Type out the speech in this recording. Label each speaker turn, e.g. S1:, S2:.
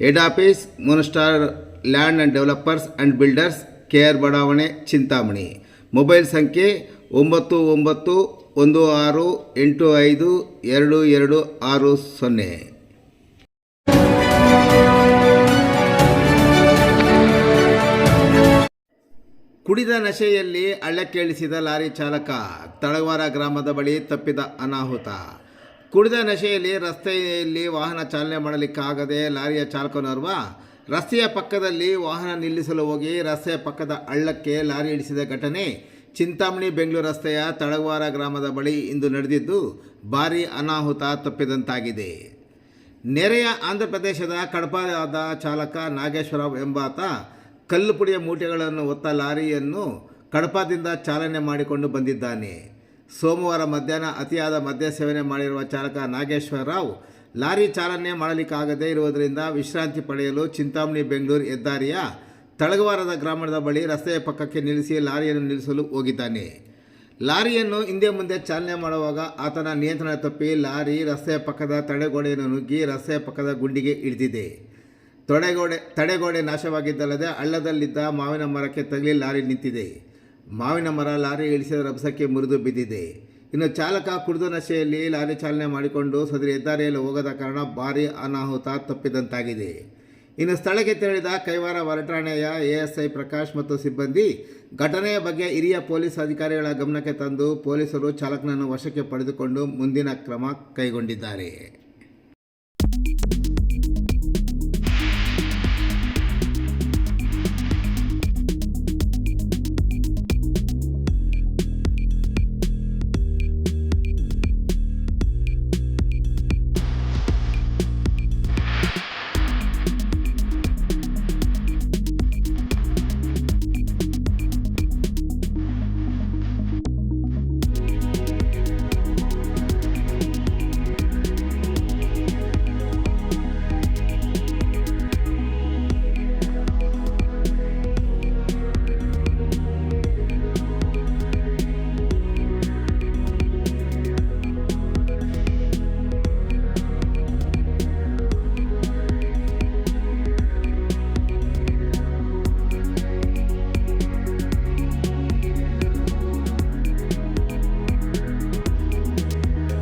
S1: Head office Moonstar land and developers and builders K R ಬಡಾವಣೆ Chintamani mobile ಸಂಖ್ಯೆ ಒಂಬತ್ತು ಒಂಬತ್ತು ಒಂದು ಆರು ಎಂಟು ಐದು ಎರಡು ಎರಡು ಆರು ಸೊನ್ನೆ. ಕುಡಿದ ನಶೆಯಲ್ಲಿ ಹಳ್ಳಕ್ಕಿಳಿಸಿದ ಲಾರಿ ಚಾಲಕ, ತಳವಾರ ಗ್ರಾಮದ ಬಳಿ ತಪ್ಪಿದ ಅನಾಹುತ. ಕುಡಿದ ನಶೆಯಲ್ಲಿ ರಸ್ತೆಯಲ್ಲಿ ವಾಹನ ಚಾಲನೆ ಮಾಡಲಿಕ್ಕಾಗದೆ ಲಾರಿಯ ಚಾಲಕನೋರ್ವ ರಸ್ತೆಯ ಪಕ್ಕದಲ್ಲಿ ವಾಹನ ನಿಲ್ಲಿಸಲು ಹೋಗಿ ರಸ್ತೆಯ ಪಕ್ಕದ ಹಳ್ಳಕ್ಕೆ ಲಾರಿ ಇಳಿಸಿದ ಘಟನೆ ಚಿಂತಾಮಣಿ ಬೆಂಗಳೂರು ರಸ್ತೆಯ ತಳವಾರ ಗ್ರಾಮದ ಬಳಿ ಇಂದು ನಡೆದಿದ್ದು, ಭಾರೀ ಅನಾಹುತ ತಪ್ಪಿದಂತಾಗಿದೆ. ನೆರೆಯ ಆಂಧ್ರ ಪ್ರದೇಶದ ಕಡಪಾದ ಚಾಲಕ ನಾಗೇಶ್ವರ ಎಂಬಾತ ಕಲ್ಲುಪುಡಿಯ ಮೂಟೆಗಳನ್ನು ಹೊತ್ತ ಲಾರಿಯನ್ನು ಕಡಪದಿಂದ ಚಾಲನೆ ಮಾಡಿಕೊಂಡು ಬಂದಿದ್ದಾನೆ. ಸೋಮವಾರ ಮಧ್ಯಾಹ್ನ ಅತಿಯಾದ ಮದ್ಯ ಸೇವನೆ ಮಾಡಿರುವ ಚಾಲಕ ನಾಗೇಶ್ವರ ರಾವ್, ಲಾರಿ ಚಾಲನೆ ಮಾಡಲಿಕ್ಕಾಗದೇ ಇರುವುದರಿಂದ ವಿಶ್ರಾಂತಿ ಪಡೆಯಲು ಚಿಂತಾಮಣಿ ಬೆಂಗಳೂರು ಹೆದ್ದಾರಿಯ ತಳಗವಾರದ ಗ್ರಾಮದ ಬಳಿ ರಸ್ತೆಯ ಪಕ್ಕಕ್ಕೆ ನಿಲ್ಲಿಸಿ ಲಾರಿಯನ್ನು ನಿಲ್ಲಿಸಲು ಹೋಗಿದ್ದಾನೆ. ಲಾರಿಯನ್ನು ಹಿಂದೆ ಮುಂದೆ ಚಾಲನೆ ಮಾಡುವಾಗ ಆತನ ನಿಯಂತ್ರಣ ತಪ್ಪಿ ಲಾರಿ ರಸ್ತೆಯ ಪಕ್ಕದ ತಡೆಗೋಡೆಯನ್ನು ನುಗ್ಗಿ ರಸ್ತೆಯ ಪಕ್ಕದ ಗುಂಡಿಗೆ ಇಳಿದಿದೆ. ತೊಡೆಗೋಡೆ, ತಡೆಗೋಡೆ ನಾಶವಾಗಿದ್ದಲ್ಲದೆ ಹಳ್ಳದಲ್ಲಿದ್ದ ಮಾವಿನ ಮರಕ್ಕೆ ತಗಲಿ ಲಾರಿ ನಿಂತಿದೆ. ಮಾವಿನ ಮರ ಲಾರಿ ಇಳಿಸಿದ ರಭಸಕ್ಕೆ ಮುರಿದು ಬಿದ್ದಿದೆ. ಇನ್ನು ಚಾಲಕ ಕುಡಿದ ನಶೆಯಲ್ಲಿ ಲಾರಿ ಚಾಲನೆ ಮಾಡಿಕೊಂಡು ಸದರಿ ಹೆದ್ದಾರಿಯಲ್ಲಿ ಹೋಗದ ಕಾರಣ ಭಾರೀ ಅನಾಹುತ ತಪ್ಪಿದಂತಾಗಿದೆ. ಇನ್ನು ಸ್ಥಳಕ್ಕೆ ತೆರಳಿದ ಕೈವಾರ ವರಟಾಣೆಯ ಎಎಸ್ಐ ಪ್ರಕಾಶ್ ಮತ್ತು ಸಿಬ್ಬಂದಿ ಘಟನೆಯ ಬಗ್ಗೆ ಹಿರಿಯ ಪೊಲೀಸ್ ಅಧಿಕಾರಿಗಳ ಗಮನಕ್ಕೆ ತಂದು ಪೊಲೀಸರು ಚಾಲಕನನ್ನು ವಶಕ್ಕೆ ಪಡೆದುಕೊಂಡು ಮುಂದಿನ ಕ್ರಮ ಕೈಗೊಂಡಿದ್ದಾರೆ.